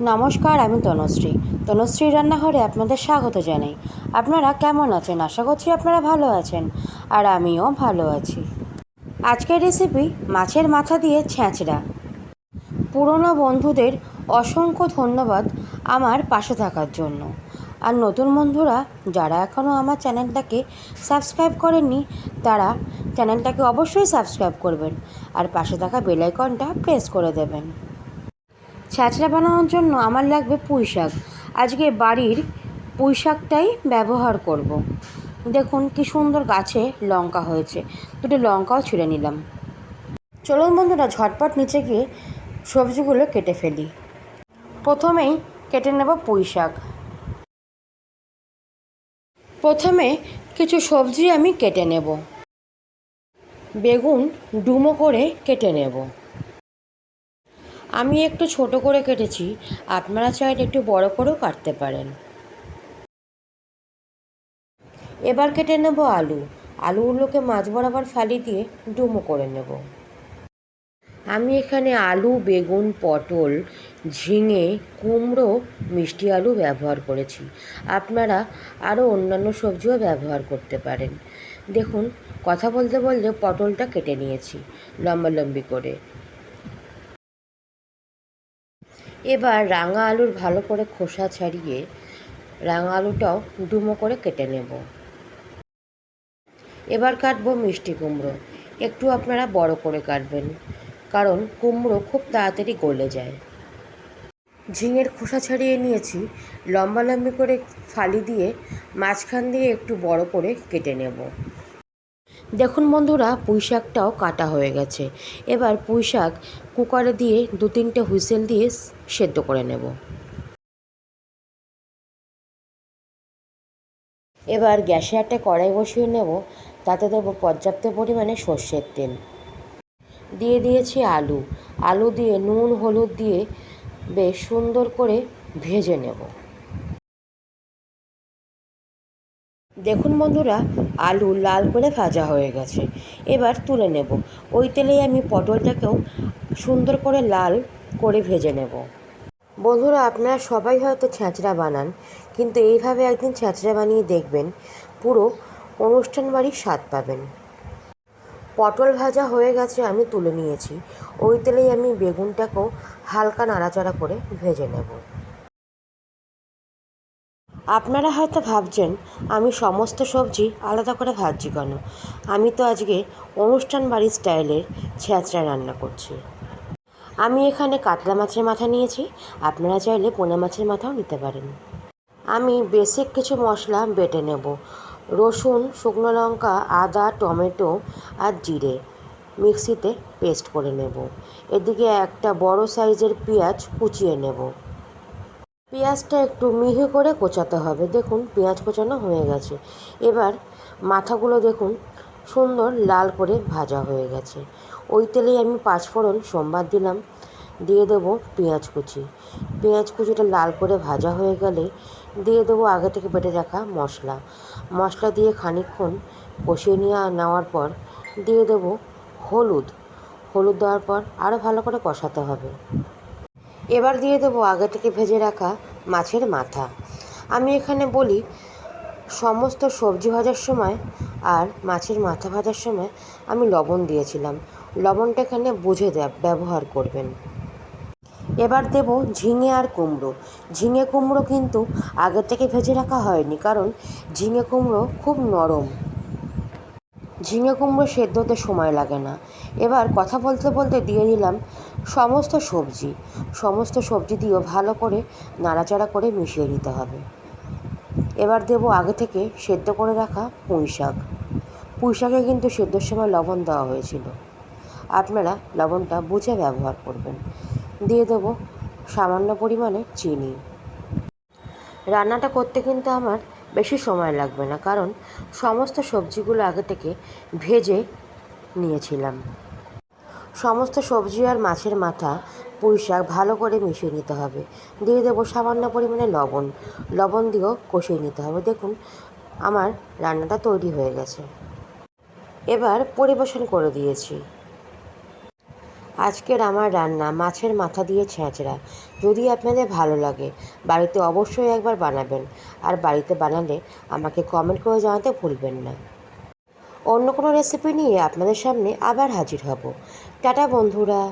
নমস্কার, আমি তনুশ্রী। তনুশ্রী রান্নাঘরে আপনাদের স্বাগত জানাই। আপনারা কেমন আছেন? আশা করছি আপনারা ভালো আছেন আর আমিও ভালো আছি। আজকের রেসিপি মাছের মাথা দিয়ে ছ্যাঁচড়া পুরনো বন্ধুদের অসংখ্য ধন্যবাদ আমার পাশে থাকার জন্য। আর নতুন বন্ধুরা, যারা এখনও আমার চ্যানেলটাকে সাবস্ক্রাইব করেননি, তারা চ্যানেলটাকে অবশ্যই সাবস্ক্রাইব করবেন আর পাশে থাকা বেলাইকনটা প্রেস করে দেবেন। ছ্যাঁচড়া বানানোর জন্য আমার লাগবে পুঁই শাক আজকে বাড়ির পুঁই শাকটাই ব্যবহার করব। দেখুন কি সুন্দর গাছে লঙ্কা হয়েছে। দুটো লঙ্কাও ছিঁড়ে নিলাম। চলুন বন্ধুরা, ঝটপট নিচে গিয়ে সবজিগুলো কেটে ফেলি। প্রথমেই কেটে নেব পুঁই শাক প্রথমে কিছু সবজি আমি কেটে নেব। বেগুন ডুমো করে কেটে নেব। আমি একটু ছোট করে কেটেছি, আপনারা চাইলে একটু বড় করেও কাটতে পারেন। এবার কেটে নেব আলু। আলুগুলোকে মাছ বরাবর ফালি দিয়ে ডুমো করে নেব। আমি এখানে আলু, বেগুন, পটল, ঝিঙে, কুমড়ো, মিষ্টি আলু ব্যবহার করেছি। আপনারা আরও অন্যান্য সবজিও ব্যবহার করতে পারেন। দেখুন, কথা বলতে বলতে পটলটা কেটে নিয়েছি লম্বা লম্বি করে। এবার রাঙা আলুর ভালো করে খোসা ছাড়িয়ে রাঙা আলুটাও ডুমো করে কেটে নেব। এবার কাটবো মিষ্টি কুমড়ো। একটু আপনারা বড় করে কাটবেন, কারণ কুমড়ো খুব তাড়াতাড়ি গলে যায়। ঝিঙের খোসা ছাড়িয়ে নিয়েছি, লম্বা লম্বি করে ফালি দিয়ে মাঝখান দিয়ে একটু বড় করে কেটে নেব। দেখুন বন্ধুরা পুঁই শাকটাও কাটা হয়ে গেছে। এবার পুঁই শাক কুকারে দিয়ে দু তিনটে হুইসেল দিয়ে সেদ্ধ করে নেব। এবার গ্যাসে একটা কড়াই বসিয়ে নেব, তাতে দেবো পর্যাপ্ত পরিমাণে সর্ষের তেল। দিয়ে দিয়েছি আলু। আলু দিয়ে নুন, হলুদ দিয়ে বেশ সুন্দর করে ভেজে নেব। দেখুন বন্ধুরা, আলু লাল করে ভাজা হয়ে গেছে। এবার তুলে নেব। ওই তেলেই আমি পটলটাকেও সুন্দর করে লাল করে ভেজে নেব। বন্ধুরা, আপনারা সবাই হয়তো ছ্যাঁচড়া বানান, কিন্তু এইভাবে একদিন ছ্যাঁচড়া বানিয়ে দেখবেন, পুরো অনুষ্ঠান বাড়ির স্বাদ পাবেন। পটল ভাজা হয়ে গেছে, আমি তুলে নিয়েছি। ওই তেলেই আমি বেগুনটাকেও হালকা নাড়াচাড়া করে ভেজে নেব। আপনারা হয়তো ভাবছেন, আমি সমস্ত সবজি আলাদা করে ভাজছি কেন? আমি তো আজকে অনুষ্ঠান বাড়ির স্টাইলের ছ্যাঁচড়া রান্না করছি। আমি এখানে কাতলা মাছের মাথা নিয়েছি, আপনারা চাইলে পোনা মাছের মাথাও নিতে পারেন। আমি বেসিক কিছু মশলা বেটে নেব। রসুন, শুকনো লঙ্কা, আদা, টমেটো আর জিরে মিক্সিতে পেস্ট করে নেব। এদিকে একটা বড় সাইজের পেঁয়াজ কুচিয়ে নেব। পেঁয়াজটা একটু মিহি করে কোচাতে হবে। দেখুন, পেঁয়াজ কোচানো হয়ে গেছে। এবার মাথাগুলো দেখুন, সুন্দর লাল করে ভাজা হয়ে গেছে। ওই তেলেই আমি পাঁচফোড়ন সোমবার দিলাম। দিয়ে দেবো পেঁয়াজ কুচি। পেঁয়াজ কুচিটা লাল করে ভাজা হয়ে গেলে দিয়ে দেবো আগে থেকে বেটে রাখা মশলা। মশলা দিয়ে খানিকক্ষণ কষিয়ে নিয়ে নেওয়ার পর দিয়ে দেবো হলুদ। হলুদ দেওয়ার পর আরও ভালো করে কষাতে হবে। এবার দিয়ে দেবো আগে থেকে ভেজে রাখা মাছের মাথা। আমি এখানে বলি, সমস্ত সবজি ভাজার সময় আর মাছের মাথা ভাজার সময় আমি লবণ দিয়েছিলাম। লবণটা এখানে বুঝে ব্যবহার করবেন। এবার দেব ঝিঙে আর কুমড়ো। ঝিঙে কুমড়ো কিন্তু আগে থেকে ভেজে রাখা হয়নি, কারণ ঝিঙে কুমড়ো খুব নরম। ঝিঙে কুমড়ো সেদ্ধ হতে সময় লাগে না। এবার কথা বলতে বলতে দিয়ে দিলাম সমস্ত সবজি। সমস্ত সবজি দিয়েও ভালো করে নাড়াচাড়া করে মিশিয়ে দিতে হবে। এবার দেব আগে থেকে সেদ্ধ করে রাখা পুঁই শাক। পুঁই শাকে কিন্তু সেদ্ধর সময় লবণ দেওয়া হয়েছিল। আপনারা লবণটা বুঝে ব্যবহার করবেন। দিয়ে দেবো সামান্য পরিমাণে চিনি। রান্নাটা করতে কিন্তু আমার বেশি সময় লাগবে না, কারণ সমস্ত সবজিগুলো আগে থেকে ভেজে নিয়েছিলাম। সমস্ত সবজি আর মাছের মাথা পুঁই শাক ভালো করে মিশিয়ে নিতে হবে। দিয়ে দেবো সামান্য পরিমাণে লবণ। লবণ দিয়েও কষিয়ে নিতে হবে। দেখুন, আমার রান্নাটা তৈরি হয়ে গেছে। এবার পরিবেশন করে দিয়েছি। আজকের আমার রান্না মাছের মাথা দিয়ে ছেঁচড়া। যদি আপনাদের ভালো লাগে, বাড়িতে অবশ্যই একবার বানাবেন। আর বাড়িতে বানালে আমাকে কমেন্ট করে জানাতে ভুলবেন না। অন্য কোনো রেসিপি নিয়ে আপনাদের সামনে আবার হাজির হব। টাটা বন্ধুরা।